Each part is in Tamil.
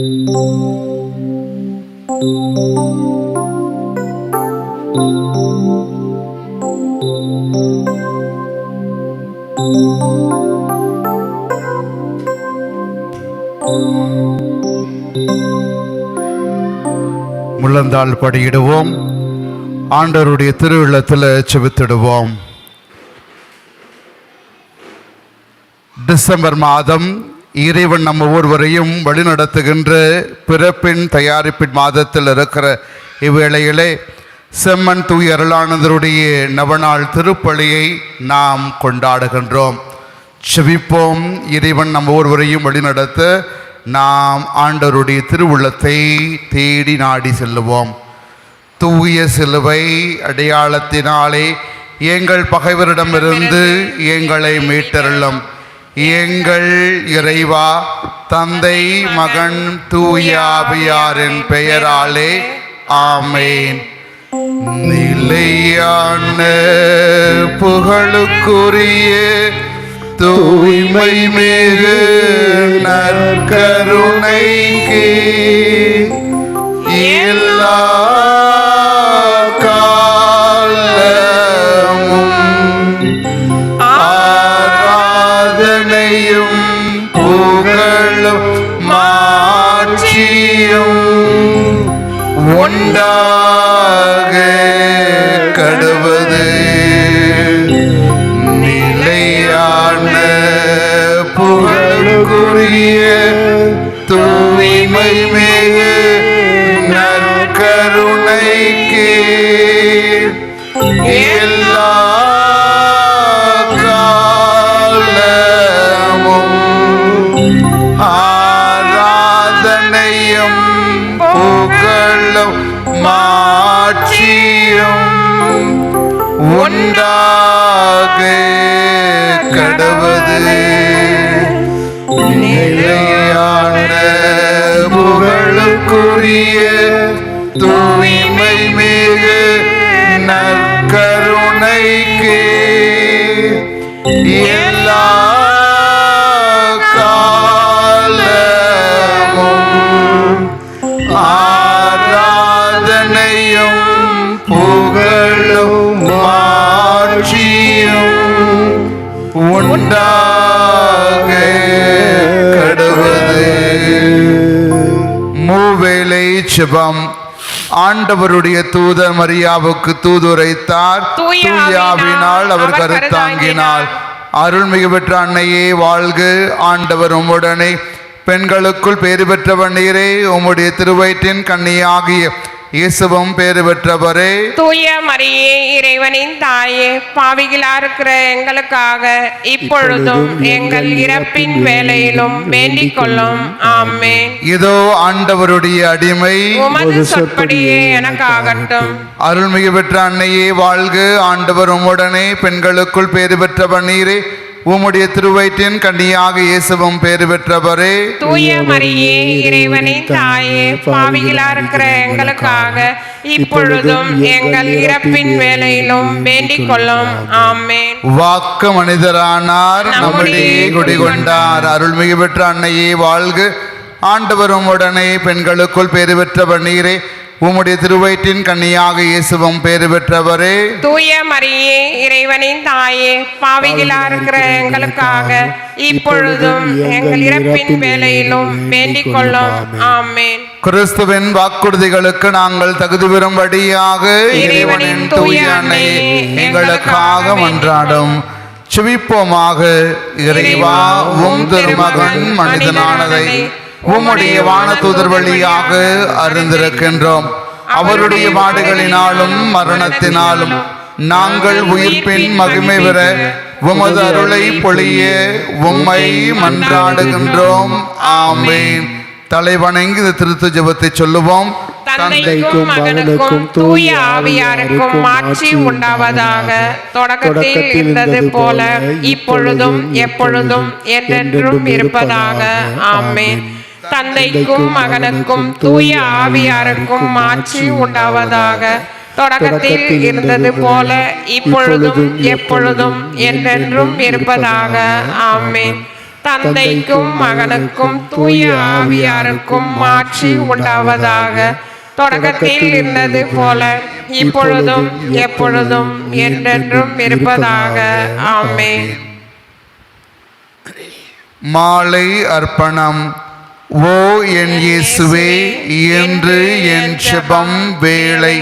முள்ளந்தாள் படியிடுவோம். ஆண்டவருடைய திருவிழத்தில் செவித்திடுவோம். டிசம்பர் மாதம் இறைவன் நம்ம ஒவ்வொருவரையும் வழிநடத்துகின்ற பிறப்பின் தயாரிப்பின் மாதத்தில் இருக்கிற இவ்வேளையிலே செம்மன் தூய் அருளானந்தருடைய நவநாள் திருப்பலியை நாம் கொண்டாடுகின்றோம். செவிப்போம் இறைவன் நம்ம ஒருவரையும் வழிநடத்த நாம் ஆண்டவருடைய திருவுள்ளத்தை தேடி நாடி செல்லுவோம். தூய சிலுவை அடையாளத்தினாலே எங்கள் பகைவரிடமிருந்து எங்களை மீட்டருளும். எங்கள் இறைவா தந்தை மகன் தூயாவியாரின் பெயராலே ஆமேன். நிலையான புகழுக்குரிய தூய்மை மிகு நற்கருணைக்கு எல்லா புகழும் மாட்சியும் உண்டாக கடுவது. உண்டாக செபம் ஆண்டவருடைய தூதர் மரியாவுக்கு தூதுரைத்தார். தூய தூயாவினால் அவர் கருத்தாங்கினாள் அருள்மிகு பெற்ற அன்னையே வாழ்க. ஆண்டவர் உம்முடனே. பெண்களுக்குள் பேறு பெற்றவர் நீரே உம்முடைய திருவயிற்றின் கன்னியாகிய இயேசுவும் பேறு பெற்றவரே. தூய மரியே இறைவனின் தாயே பாவிகளா இருக்கிற எங்களுக்காக இப்பொழுதும் எங்கள் இறப்பின் வேலையிலும் வேண்டிக் கொள்ளும் ஆமேன். இதோ ஆண்டவருடைய அடிமை. உமது சொற்படியே எனக்கு ஆகட்டும் அருள்மிகு பெற்ற அன்னையே வாழ்க. ஆண்டவர் உம்முடனே. பெண்களுக்குள் பேறு பெற்றவர் நீரே உம்முடைய திருவயிற்றின் கன்னியாக இயேசுவும் பேறு பெற்றவரே. தூய மரியே இறைவனின் தாயே பாவிகளா இருக்கிற எங்களுக்காக இப்பொழுதும் எங்கள் இறப்பின் வேலையிலும் வேண்டிக் கொள்ளும். ஆமேன். வாக்கு மனிதரானார் நம்முடைய குடிகொண்டார். அருள்மிகு பெற்ற அன்னையே வாழ்க. ஆண்டவர் உம்முடனே பெண்களுக்குள் பேறு பெற்றவர் நீரே உம்முடைய திருவயிற்றின் கன்னியாக இயேசுவும் பேறு பெற்றவரே. தூய மரியே இறைவனின் தாயே பாவிகளா இருக்கிற எங்களுக்காக இப்பொழுதும் எங்கள் இறப்பின் வேலையிலும் வேண்டிக் கொள்ளும் ஆமேன். கிறிஸ்துவின் வாக்குறுதிகளுக்கு நாங்கள் தகுதி பெறும்படியாக இறைவனின் தூய அன்னையே எங்களுக்காக மன்றாடும். செவிப்போமாக இறைவா உம் திருமகன் மனிதனானதை உம்முடைய வானதூதர் வழியாக அறிந்திருக்கின்றோம் அவருடைய பாடுகளினாலும் மரணத்தினாலும் நாங்கள் உயிர்ப்பின் மகிமை பெற உமது அருளை பொழிய உம்மை மன்றாடுகின்றோம். ஆமேன். தலைவணங்கி இந்த திருத்து ஜபத்தை சொல்லுவோம். தந்தைக்கும் மகனுக்கும் தூய ஆவியாருக்கும் மாட்சி உண்டாவதாக. தொடக்கத்தில் இருந்தது போல இப்பொழுதும் எப்பொழுதும் என்றென்றும் இருப்பதாக. ஆமேன். தந்தைக்கும் மகனுக்கும் தூய ஆவியாருக்கும் மாட்சி உண்டாவதாக தொடக்கத்தில் இருந்தது போல இப்பொழுதும் எப்பொழுதும் என்றென்றும் இருப்பதாக. ஆமென். தந்தைக்கும் மகனுக்கும் தூய ஆவியாருக்கும் மாட்சி உண்டாவதாக. தொடக்கத்தில் இருந்தது போல இப்பொழுதும் எப்பொழுதும் என்றென்றும் இருப்பதாக. ஆமென். மாலை அர்ப்பணம். ஓ என் இயேசுவே என்று என் செபம் வேளை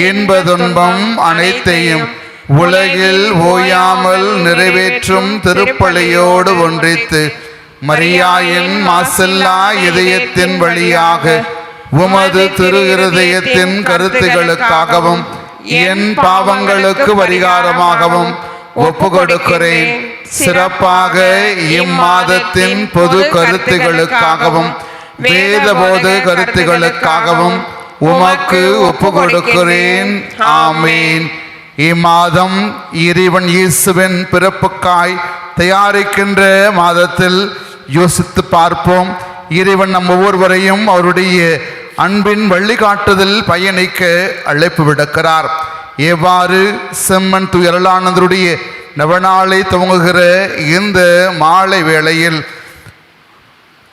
என்பதுன்பம் அனைத்தையும் உலகில் ஓயாமல் நிறைவேற்றும் திருப்பலியோடு ஒன்றித்து மரியாயின் மாசல்லா இதயத்தின் வழியாக உமது திரு இருதயத்தின் கருத்துகளுக்காகவும் என் பாவங்களுக்கு பரிகாரமாகவும் ஒப்பு கொடுக்கிறேன் சிறப்பாக இம்மாதத்தின் பொது கருத்துகளுக்காகவும் வேதபோத கருத்துகளுக்காகவும் உமக்கு ஒப்பு கொடுக்கிறேன் ஆமீன். இம்மாதம் இறைவன் இயேசுவின் பிறப்புக்காய் தயாரிக்கின்ற மாதத்தில் யோசித்து பார்ப்போம். இறைவன் நம் ஒவ்வொருவரையும் அவருடைய அன்பின் வழிகாட்டுதல் பயணிக்க அழைப்பு விடுக்கிறார். எவ்வாறு செம்மன் துயரலானந்தருடைய நவநாளை துவங்குகிற இந்த மாலை வேளையில்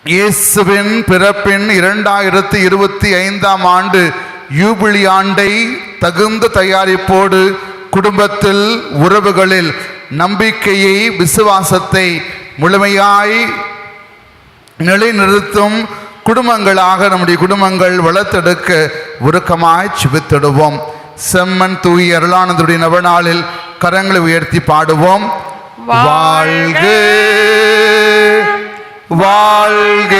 இயேசுவின் பிறப்பின் இரண்டாயிரத்தி இருபத்தி ஐந்தாம் ஆண்டு யூபிளி ஆண்டை தகுந்த தயாரிப்போடு குடும்பத்தில் உறவுகளில் நம்பிக்கையை விசுவாசத்தை முழுமையாய் நிலைநிறுத்தும் குடும்பங்களாக நம்முடைய குடும்பங்கள் வளர்த்தெடுக்க உருக்கமாய் சிவித்திடுவோம் செம்மன் தூய் அருளானந்துடைய நவநாளில் கரங்களை உயர்த்தி பாடுவோம். வாழ்க வாழ்க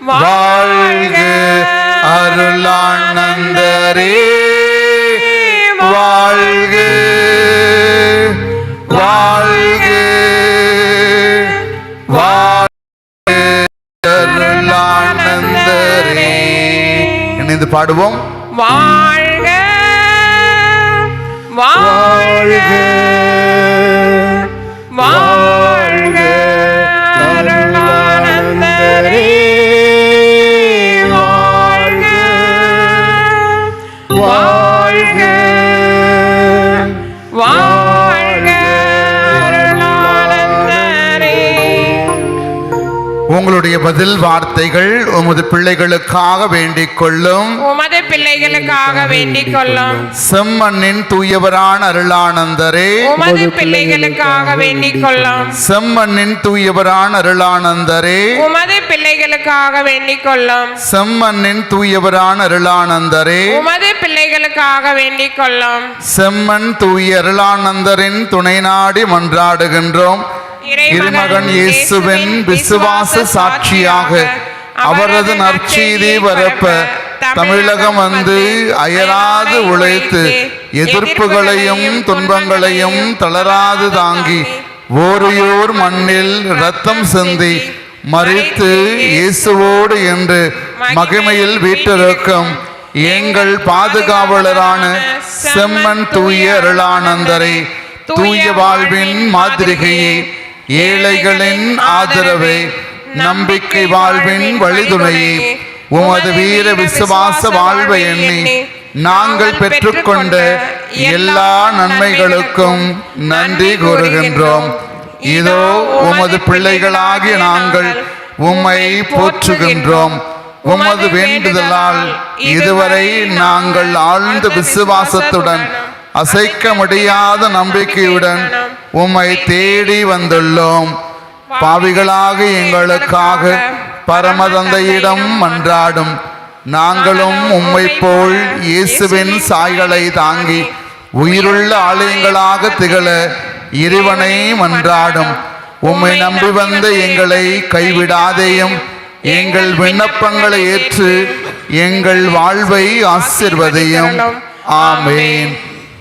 வாழ்க அருளானந்தரே. வாழ்க வாழ்க வாழ்க அருளானந்தரே. இணைந்து பாடுவோம். வாழ்க வாழ்க வாழ்க அருளானந்தரே வாழ்க வாழ்க வாழ்க அருளானந்தரே. உங்களுடைய பதில் வார்த்தைகள் உமது பிள்ளைகளுக்காக வேண்டிக் கொள்ளும். பிள்ளைகளுக்காக வேண்டிக் கொள்ளும் செம்மண்ணின் தூயவரான அருளானந்தரே. உமது பிள்ளைகளுக்காக வேண்டிக் கொள்ளும் செம்மண்ணின் தூயவரான அருளானந்தரே. உமது பிள்ளைகளுக்காக வேண்டிக் கொள்ளும் செம்மண்ணின் தூயவரான அருளானந்தரே. உமது பிள்ளைகளுக்காக வேண்டிக் கொள்ளும் செம்மன் தூய அருளானந்தரின் துணை நாடி மன்றாடுகின்றோம் இருமகன் இயேசுவின் விசுவாச சாட்சியாக அவரது நற்செய்தி பரப்ப தமிழகம் வந்து அயராது உழைத்து எதிர்ப்புகளையும் துன்பங்களையும் தளராது தாங்கி ஓரியோர் மண்ணில் ரத்தம் சிந்தி மறித்து இயேசுவோடு என்று மகிமையில் வீட்டிருக்கும் எங்கள் பாதுகாவலரான செம்மன் தூய அருளானந்தரை தூய வாழ்வின் மாதிரிகையை ஏழைகளின் ஆதரவை நம்பிக்கை வாழ்வின் வழிதுணையை உமது வீர விசுவாச வாழ்வை எண்ணி நாங்கள் பெற்றுக்கொண்ட எல்லா நன்மைகளுக்கும் நன்றி கூறுகின்றோம். இதோ உமது பிள்ளைகளாகிய நாங்கள் உம்மை போற்றுகின்றோம். உமது வேண்டுதலால் இதுவரை நாங்கள் ஆழ்ந்த விசுவாசத்துடன் அசைக்க முடியாத நம்பிக்கையுடன் உம்மை தேடி வந்துள்ளோம். பாவிகளாக எங்களுக்காக பரமதந்தையிடம் மன்றாடும். நாங்களும் உம்மை போல் இயேசுவின் சாய்களை தாங்கி உயிருள்ள ஆலயங்களாக திகழ இறைவனை மன்றாடும். உம்மை நம்பி வந்த எங்களை கைவிடாதேயும் எங்கள் விண்ணப்பங்களை ஏற்று எங்கள் வாழ்வை ஆசிர்வதையும். ஆமேன்.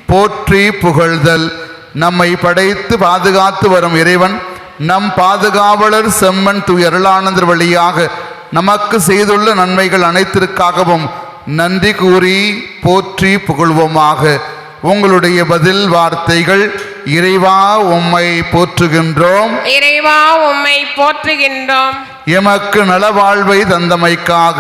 போற்றி புகழ்தல். நம்மை படைத்து பாதுகாத்து வரும் இறைவன் நம் பாதுகாவலர் செம்மன் துயருளானந்தர் வழியாக நமக்கு செய்துள்ள நன்மைகள் அனைத்திற்காகவும் நன்றி கூறி போற்றி புகழ்வோமாக. உங்களுடைய பதில் வார்த்தைகள் இறைவா உம்மை போற்றுகின்றோம். இறைவா உம்மை போற்றுகின்றோம். எமக்கு நலவாழ்வை தந்தமைக்காக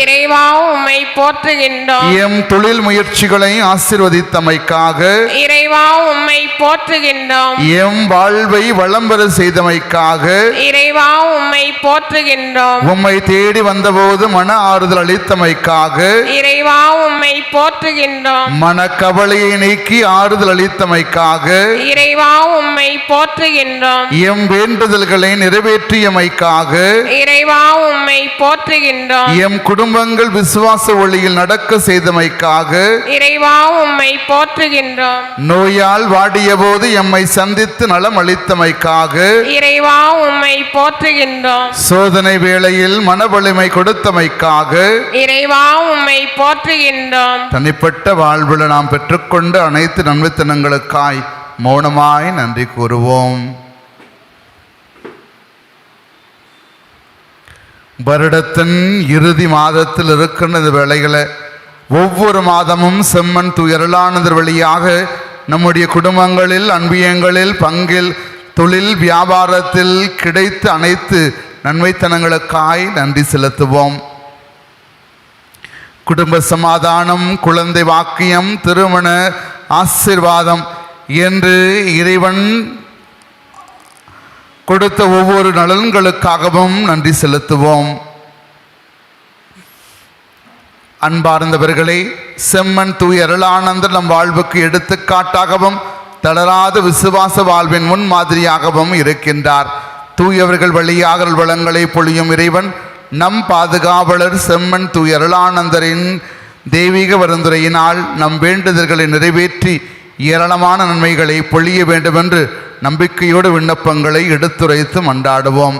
இறைவா உம்மை போற்றுகின்றோம். எம் தொழில் முயற்சிகளை ஆசிர்வதித்தமைக்காக இறைவா உம்மை போற்றுகின்றோம். எம் வாழ்வை வளம் பெற செய்தமைக்காக இறைவா உம்மை போற்றுகின்றோம். உம்மை தேடி வந்தபோது மன ஆறுதல் அளித்தமைக்காக இறைவா உம்மை போற்றுகின்றோம். மனக்கவலையை நீக்கி ஆறுதல் அளித்தமைக்காக இறைவா உம்மை போற்றுகின்றோம். எம் வேண்டுதல்களை நிறைவேற்றியமைக்காக இறைவா உம்மை போற்றுகின்றோம். எம் குடும்பங்கள் விசுவாச ஒளியில் நடக்க செய்தமைக்காக இறைவா உம்மை போற்றுகின்றோம். நோயால் வாடியபோது எம்மை சந்தித்து நலம் அளித்தமைக்காக இறைவா உம்மை போற்றுகின்றோம். சோதனை வேளையில் மனவலிமை கொடுத்தமைக்காக இறைவா உம்மை போற்றுகின்றோம். தனிப்பட்ட வாழ்வில் நாம் பெற்றுக்கொண்ட அனைத்து நன்மைத்தனங்களுக்காய் மௌனமாய் நன்றி கூறுவோம். வருடத்தின் இறுதி மாதத்தில் இருக்கின்ற இந்த ஒவ்வொரு மாதமும் செம்மன் துயரலானதர் வழியாக நம்முடைய குடும்பங்களில் அன்பியங்களில் பங்கில் தொழில் வியாபாரத்தில் கிடைத்த அனைத்து நன்மைத்தனங்களுக்காய் நன்றி செலுத்துவோம். குடும்ப சமாதானம் குழந்தை வாக்கியம் திருமண ஆசீர்வாதம் என்று இறைவன் கொடுத்த ஒவ்வொரு நலன்களுக்காகவும் நன்றி செலுத்துவோம். அன்பார்ந்தவர்களே செம்மன் தூய் அருளானந்தர் நம் வாழ்வுக்கு எடுத்துக்காட்டாகவும் தளராத விசுவாச வாழ்வின் முன் மாதிரியாகவும் இருக்கின்றார். தூயவர்கள் வழியாக வளங்களை பொழியும் இறைவன் நம் பாதுகாவலர் செம்மன் தூய் அருளானந்தரின் தெய்வீக வருந்துரையினால் நம் வேண்டுதல்களை நிறைவேற்றி ஏராளமான நன்மைகளை பொழிய வேண்டுமென்று நம்பிக்கையோடு விண்ணப்பங்களை எடுத்துரைத்து மன்றாடுவோம்.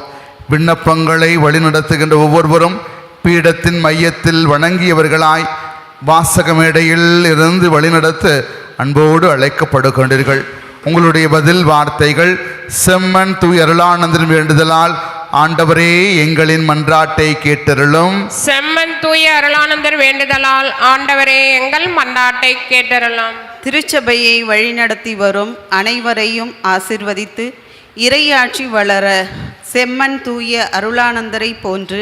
விண்ணப்பங்களை வழிநடத்துகின்ற ஒவ்வொருவரும் பீடத்தின் மையத்தில் வணங்கியவர்களாய் வாசக மேடையில் இருந்து வழிநடத்து அன்போடு அழைக்கப்படுகின்றீர்கள். உங்களுடைய பதில் வார்த்தைகள் செம்மன் தூய் அருளானந்தன் வேண்டுதலால் ஆண்டவரே எங்களின் மன்றாட்டை கேட்டருளும். செம்மன் தூய அருளானந்தர் வேண்டுதலால் ஆண்டவரே எங்கள் மன்றாட்டை கேட்டருளும். திருச்சபையை வழிநடத்தி வரும் அனைவரையும் ஆசிர்வதித்து இறையாட்சி வளர செம்மன் தூய அருளானந்தரை போன்று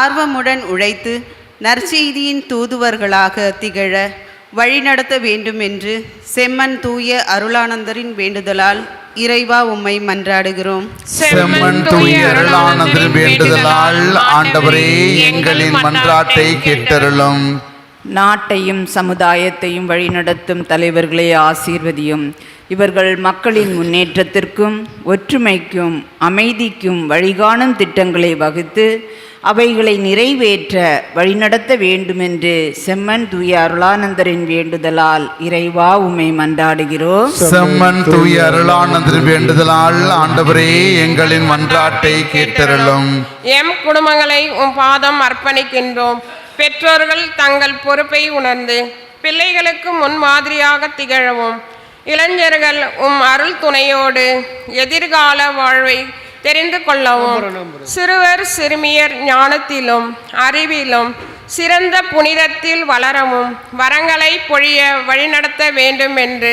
ஆர்வமுடன் உழைத்து நற்செய்தியின் தூதுவர்களாக திகழ வழிநடத்த வேண்டும் என்று செம்மன் தூய அருளானந்தரின் வேண்டுதலால் இறைவா உம்மை மன்றாடுகிறோம். செம்மன் தூய அருளானந்தரின் வேண்டுதலால் ஆண்டவரே எங்களின் மன்றாட்டை கேட்டருளும். நாட்டையும் சமுதாயத்தையும் வழிநடத்தும் தலைவர்களை ஆசீர்வதியும். இவர்கள் மக்களின் முன்னேற்றத்திற்கும் ஒற்றுமைக்கும் அமைதிக்கும் வழிகாணும் திட்டங்களை வகுத்து அவைகளை நிறைவேற்ற வழிநடத்த வேண்டுமென்று செம்மன் தூய அருளானந்தரின் வேண்டுதலால் இறைவா உம்மை மன்றாடுகிறோம். செம்மன் தூய் அருளானந்தரின் வேண்டுதலால் ஆண்டவரே எங்களின் மன்றாட்டை கேட்டருளும். எம் குடும்பங்களை உம் பாதம் அர்ப்பணிக்கின்றோம். பெற்றோர்கள் தங்கள் பொறுப்பை உணர்ந்து பிள்ளைகளுக்கு முன்மாதிரியாக திகழவும். இளைஞர்கள் உம் அருள் துணையோடு எதிர்கால வாழ்வை தெரிந்து கொள்ளவும். சிறுவர் சிறுமியர் ஞானத்திலும் அறிவிலும் சிறந்த புனிதத்தில் வளரவும். வரங்களை பொழிய வழிநடத்த வேண்டும் என்று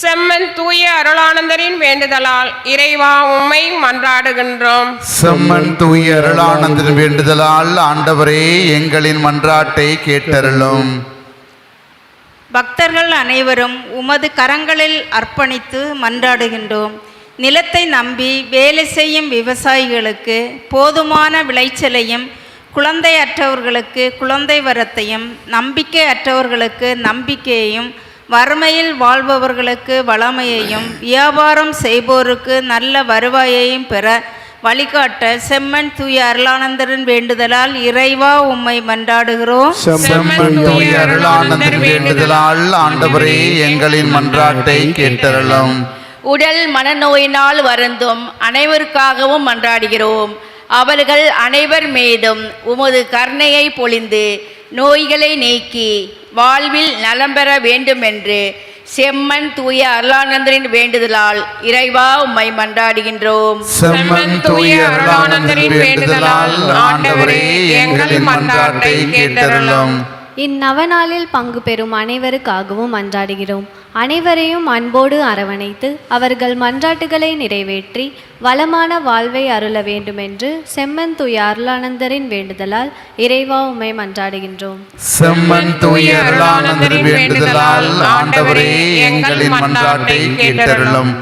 செம்மன் தூய அருளானந்தரின் வேண்டுதலால் இறைவா உம்மை மன்றாடுகின்றோம். செம்மன் தூய் அருளானந்தரின் வேண்டுதலால் ஆண்டவரே எங்களின் மன்றாட்டை கேட்டருளும். பக்தர்கள் அனைவரும் உமது கரங்களில் அர்ப்பணித்து மன்றாடுகின்றோம். நிலத்தை நம்பி வேலை செய்யும் விவசாயிகளுக்கு போதுமான விளைச்சலையும் குழந்தையற்றவர்களுக்கு குழந்தை வரத்தையும் நம்பிக்கை அற்றவர்களுக்கு நம்பிக்கையையும் வறுமையில் வாழ்பவர்களுக்கு வளமையையும் வியாபாரம் செய்வோருக்கு நல்ல வருவாயையும் பெற வழிகாட்ட செம்மன் தூய அருளானந்தரின் வேண்டுதலால் இறைவா உம்மை மன்றாடுகிறோம். செம்மன் தூய் அருளானந்தரின் வேண்டுதலால் ஆண்டவரே எங்களின் மன்றாட்டை கேட்டருளும். உடல் மனநோயினால் வருந்தும் அனைவருக்காகவும் மன்றாடுகிறோம். அவர்கள் அனைவர் மீதும் உமது கருணையை பொழிந்து நோய்களை நீக்கி வாழ்வில் நலம் பெற வேண்டும் என்று செம்மன் தூய அருளானந்தரின் வேண்டுதலால் இறைவா உம்மை மன்றாடுகின்றோம். செம்மன் தூய் அருளானந்தரின் வேண்டுதலால் ஆண்டவரே எங்களின் மன்றாட்டை கேட்டருளும். இந்நவநாளில் பங்கு பெறும் அனைவருக்காகவும் மன்றாடுகிறோம். அனைவரையும் அன்போடு அரவணைத்து அவர்கள் மன்றாட்டுகளை நிறைவேற்றி வளமான வாழ்வை அருள வேண்டுமென்று செம்மன் தூய அருளானந்தரின் வேண்டுதலால் இறைவா உமை மன்றாடுகின்றோம். செம்மன் தூய அருளானந்தரின் வேண்டுதலால் ஆண்டவரே எங்களின் மன்றாட்டை கேட்டருளும்.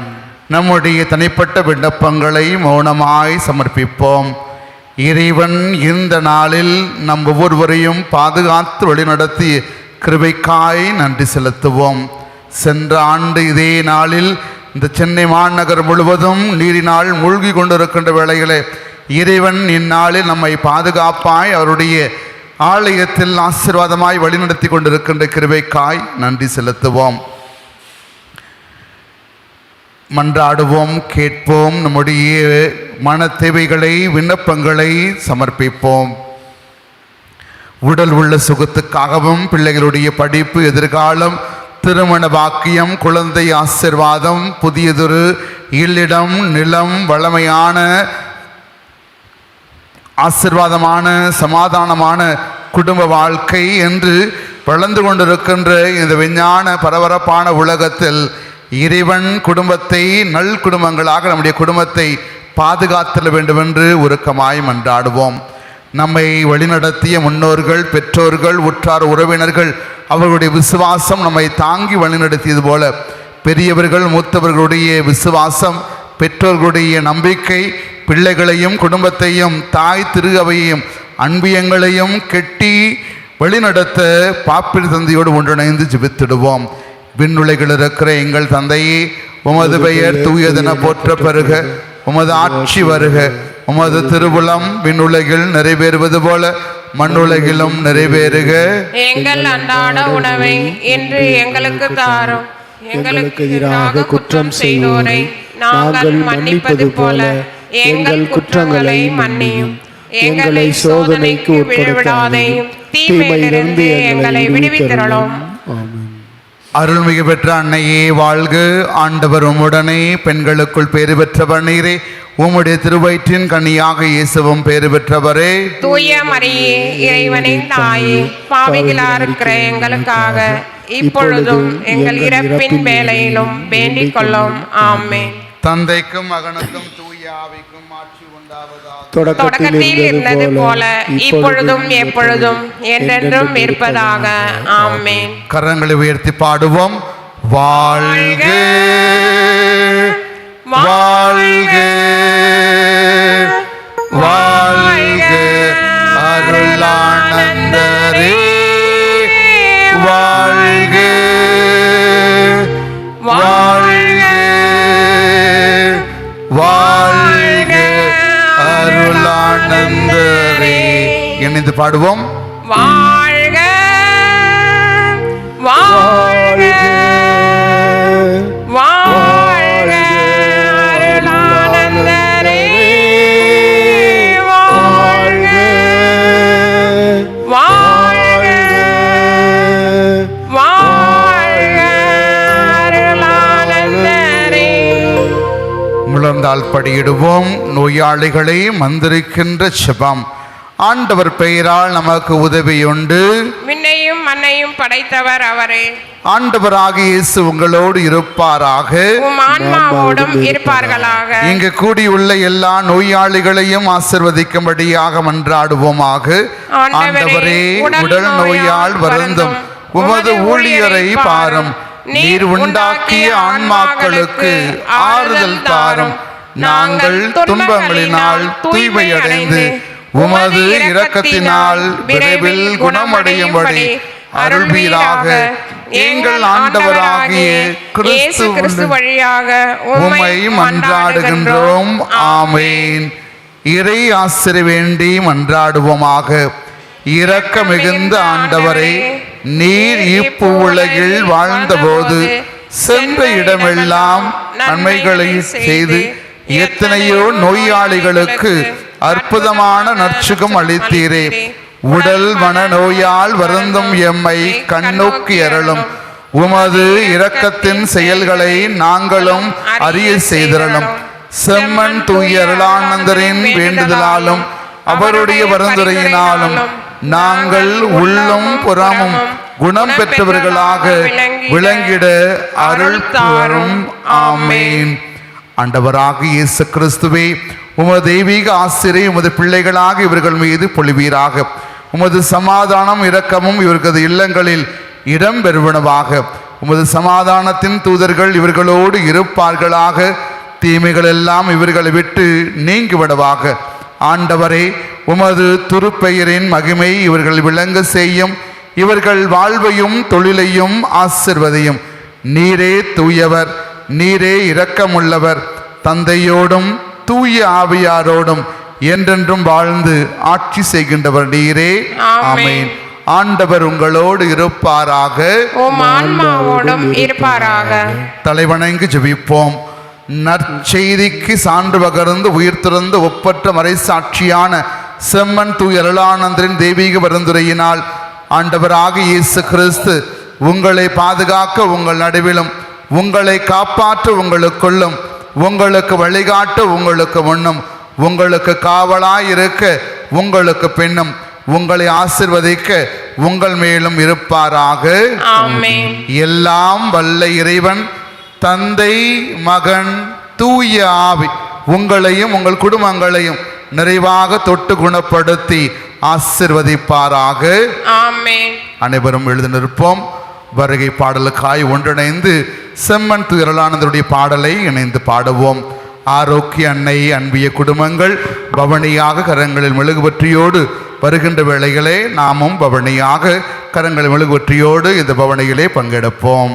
நம்முடைய தனிப்பட்ட விண்ணப்பங்களை மௌனமாய் சமர்ப்பிப்போம். இறைவன் இந்த நாளில் நம் ஒவ்வொருவரையும் பாதுகாத்து வழிநடத்தி கிருபைக்காய் நன்றி செலுத்துவோம். சென்ற ஆண்டு இதே நாளில் இந்த சென்னை மாநகர் முழுவதும் நீரினால் மூழ்கி கொண்டிருக்கின்ற வேளைகளே இறைவன் இந்நாளில் நம்மை பாதுகாப்பாய் அவருடைய ஆலயத்தில் ஆசீர்வாதமாய் வழிநடத்தி கொண்டிருக்கின்ற கிருபைக்காய் நன்றி செலுத்துவோம். மன்றாடுவோம் கேட்போம் நம்முடைய மன தேவைகளை விண்ணப்பங்களை சமர்ப்பிப்போம். உடல் உள்ள சுகத்துக்காகவும் பிள்ளைகளுடைய படிப்பு எதிர்காலம் திருமண பாக்கியம் குழந்தை ஆசிர்வாதம் புதியதொரு இல்லிடம் நிலம் வளமையான ஆசிர்வாதமான சமாதானமான குடும்ப வாழ்க்கை என்று வளர்ந்து கொண்டிருக்கின்ற இந்த விஞ்ஞான பரபரப்பான உலகத்தில் இறைவன் குடும்பத்தை நல் குடும்பங்களாக நம்முடைய குடும்பத்தை பாதுகாத்தல வேண்டும் என்று உருக்கமாய் மன்றாடுவோம். நம்மை வழிநடத்திய முன்னோர்கள் பெற்றோர்கள் உற்றார் உறவினர்கள் அவர்களுடைய விசுவாசம் நம்மை தாங்கி வழிநடத்தியது போல பெரியவர்கள் மூத்தவர்களுடைய விசுவாசம் பெற்றோர்களுடைய நம்பிக்கை பிள்ளைகளையும் குடும்பத்தையும் தாய் திருகவையும் அன்பியங்களையும் கெட்டி வழிநடத்த பாப்பில் தந்தையோடு ஒன்றிணைந்து ஜிபித்திடுவோம். விண்ணுலைகள் இருக்கிற எங்கள் தந்தையே உமது பெயர் தூயதென போற்ற பருக உமது ஆட்சி வருக. உமது திருவுளம் விண்ணுலகில் நிறைவேறுவது போல மண்ணுலகிலும் நிறைவேறுக. எங்கள் அன்றாட உணவை இன்று எங்களுக்கு தாரும். எங்களுக்கு எதிராக குற்றம் செய்தோரை நாங்கள் மன்னிப்பது போல எங்கள் குற்றங்களை மன்னியும். எங்களை சோதனைக்கு விழவிடாதையும் தீமையிலிருந்து எங்களை விடுவித்திரளும். அருள்மிகு பெற்ற அன்னையே வாழ்க. ஆண்டவர் உம்முடனே பெண்களுக்குள் பேறு பெற்றவர் நீரே. உம்முடைய திருவயிற்றின் கனியாக இயேசுவும் பேறு பெற்றவரே. தூய மரியே இறைவனின் தாயே பாவிகளா இருக்கிற எங்களுக்காக இப்பொழுதும் எங்கள் இறப்பின் வேலையிலும் வேண்டிக் கொள்ளும். ஆமென். தந்தைக்கும் மகனுக்கும் தூய ஆவிக்கும் தொடக்கத்தில் இருந்தது போல இப்பொழுதும் எப்பொழுதும் என்றென்றும் இருப்பதாக. ஆமென். கரங்களை உயர்த்தி பாடுவோம். வாழ்க வாழ்க வாழ்க இணைந்து பாடுவோம். வாழ்க முழந்தால் படியிடுவோம். நோயாளிகளை மந்திரிக்கின்ற செபம். ஆண்டவர் பெயரால் நமக்கு உதவியுண்டு. விண்ணையும் மண்ணையும் படைத்தவர் அவரே. ஆண்டவராகிய இயேசு உங்களோடு இருப்பாராக. ஆன்மாவோடும் இருப்பார்களாக. இங்கு கூடியுள்ள எல்லா நோயாளிகளையும் ஆசிர்வதிக்கும்படியாக மன்றாடுவோமாக. ஆண்டவரே உடல் நோயால் வருந்தும். உமது ஊழியரை பாரும். நீர் உண்டாக்கிய ஆன்மாக்களுக்கு ஆறுதல் தாரும். நாங்கள் துன்பங்களினால் தூய்மையடைந்து உமது இரக்கத்தினால் விரைவில் குணமடையும்படி அருள்வீராக எங்கள் ஆண்டவராகிய கிறிஸ்து வழியாக உம்மை மன்றாடுகின்றோம். ஆமேன். இறை ஆசிரி வேண்டி மன்றாடுவோமாக. இரக்க மிகுந்த ஆண்டவரே நீர் இப்பு உலகில் வாழ்ந்தபோது சென்ற இடமெல்லாம் நன்மைகளை செய்து எத்தனையோ நோயாளிகளுக்கு அற்புதமான நற்சுகம் அளித்தீரே. உடல் மனநோயால் வருந்தும் எம்மை கண்ணோக்கி அருளும். உமது இரக்கத்தின் செயல்களை நாங்களும் அறிய செய்திரலும் செம்மன் தூய அருளானந்தரின் வேண்டுதலாலும் அவருடைய பரிந்துரையினாலும் நாங்கள் உள்ளும் புறமும் குணம் பெற்றவர்களாக விளங்கிட அருள் தாரும். ஆமேன். ஆண்டவராக இயேசு கிறிஸ்துவே உமது தெய்வீக ஆசிரியை உமது பிள்ளைகளாக இவர்கள் மீது பொழிவீராக. உமது சமாதானம் இரக்கமும் இவர்களது இல்லங்களில் இடம் பெறுவனவாக. உமது சமாதானத்தின் தூதர்கள் இவர்களோடு இருப்பார்களாக. தீமைகள் எல்லாம் இவர்களை விட்டு நீங்கிவிடவாக. ஆண்டவரே உமது துருப்பெயரின் மகிமை இவர்கள் விளங்க செய்யும். இவர்கள் வாழ்வையும் தொழிலையும் ஆசிர்வதையும். நீரே தூயவர் நீரே இரக்கமுள்ளவர். தந்தையோடும் தூய ஆவியாரோடும் என்றென்றும் வாழ்ந்து ஆட்சி செய்கின்றவர் நீரே. ஆமென். ஆண்டவர் உங்களோடு இருப்பாராக. இருப்பாராக. தலைவணங்கி ஜெபிப்போம். நற்செய்திக்கு சான்று பகர்ந்து உயிர் துறந்து ஒப்பற்ற மறைசாட்சியான செம்மன் தூய் அருளானந்தரின் தெய்வீக பரிந்துரையினால் ஆண்டவராக இயேசு கிறிஸ்து உங்களை பாதுகாக்க உங்கள் நடுவிலும் உங்களை காப்பாற்ற உங்களுக்குள்ளும் உங்களுக்கு வழிகாட்ட உங்களுக்கு முன்னும் உங்களுக்கு காவலாய் இருக்க உங்களுக்கு பின்னும் உங்களை ஆசிர்வதிக்க உங்கள் மேலும் இருப்பாராக. எல்லாம் வல்ல இறைவன் தந்தை மகன் தூய ஆவி உங்களையும் உங்கள் குடும்பங்களையும் நிறைவாக தொட்டு குணப்படுத்தி ஆசிர்வதிப்பாராக. அனைவரும் எழுதி நிற்போம். வருகை பாடலுக்காய் ஒன்றிணைந்து செம்மன் துயரலானந்தருடைய பாடலை இணைந்து பாடுவோம். ஆரோக்கிய அன்னை அன்பிய குடும்பங்கள் பவனியாக கரங்களில் மெழுகுவற்றியோடு வருகின்ற வேளைகளே நாமும் பவனியாக கரங்களில் மெழுகுவற்றியோடு இந்த பவனியிலே பங்கெடுப்போம்.